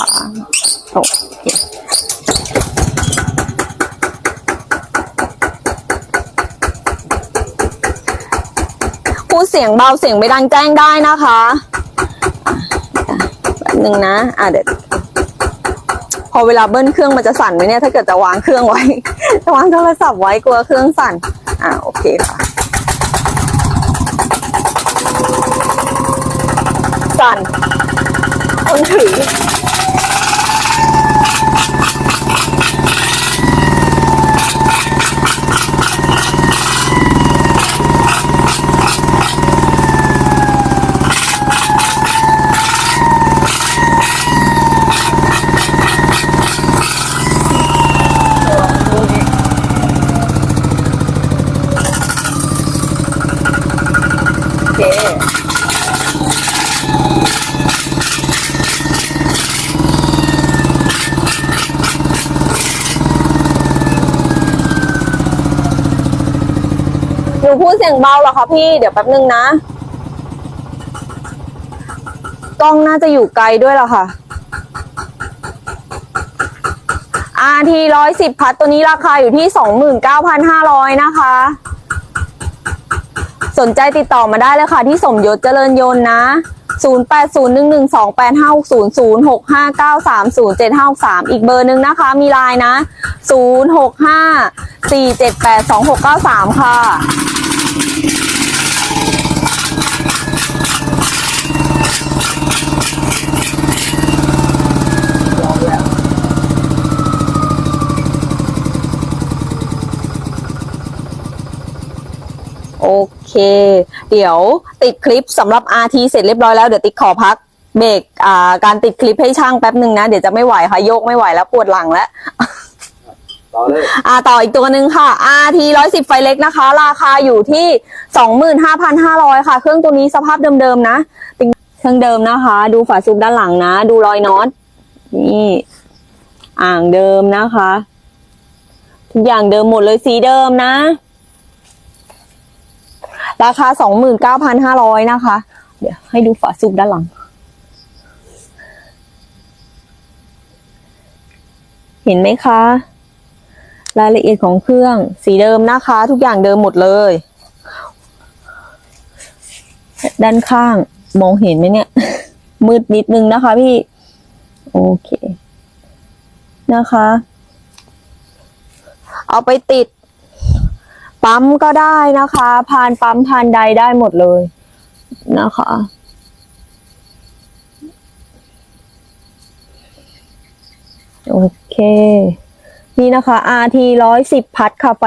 นะคะโอเคพูดเสียงเบาเสียงไม่ดังแจ้งได้นะคะแบบหนึ่งนะ อะเดี๋ยวพอเวลาเบิ้ลเครื่องมันจะสั่นไหมเนี่ยถ้าเกิดจะวางเครื่องไว้จะวางโทรศัพท์ไว้กลัวเครื่องสั่น อะโอเคค่ะสั่นคนถือ เคหนูพูดเสียงเบาเหรอคะพี่ เดี๋ยวแป๊บนึงนะ กล้องน่าจะอยู่ไกลด้วยเหรอคะ RT ร้อยสิบพัดตัวนี้ราคาอยู่ที่สองหมื่นเก้าพันห้าร้อยนะคะ สนใจติดต่อมาได้เลยค่ะ ที่สมยศเจริญยนต์นะ 0 8 0 1 1 2 8 5 6 0 0 6 5 9 3 0 7 5 6 3 อีกเบอร์หนึ่งนะคะ มีไลน์นะ 0 6 5 4 7 8 2 6 9 3 ค่ะ โอเค เดี๋ยวติดคลิปสำหรับ RT เสร็จเรียบร้อยแล้วเดี๋ยวติ๊กขอพักเบรกอ่าการติดคลิปให้ช่างแป๊บหนึ่งนะ เดี๋ยวจะไม่ไหวค่ะโยกไม่ไหวแล้วปวดหลังแล้วต่อเลยอ่าต่ออีกตัวหนึ่งค่ะ RT ร้อยสิบไฟเล็กนะคะ ราคาอยู่ที่สองหมื่นห้าพันห้าร้อยค่ะ เครื่องตัวนี้สภาพเดิมๆนะเป็นเครื่องเดิมนะคะ ดูฝาซุปด้านหลังนะ ดูรอยน็อตนี่อ่างเดิมนะคะ ทุกอย่างเดิมหมดเลยสีเดิมนะ ราคาสองหมื่นเก้าพันห้าร้อยนะคะ เดี๋ยวให้ดูฝาซุปด้านหลัง เห็นไหมคะ รายละเอียดของเครื่องสีเดิมนะคะ ทุกอย่างเดิมหมดเลย ด้านข้างมองเห็นไหมเนี่ย มืดนิดนึงนะคะพี่ โอเค นะคะ เอาไปติด ปั๊มก็ได้นะคะ ผ่านปั๊มผ่านใดได้หมดเลยนะคะ โอเค นี่นะคะ RT ร้อยสิบพัดค่ะไฟ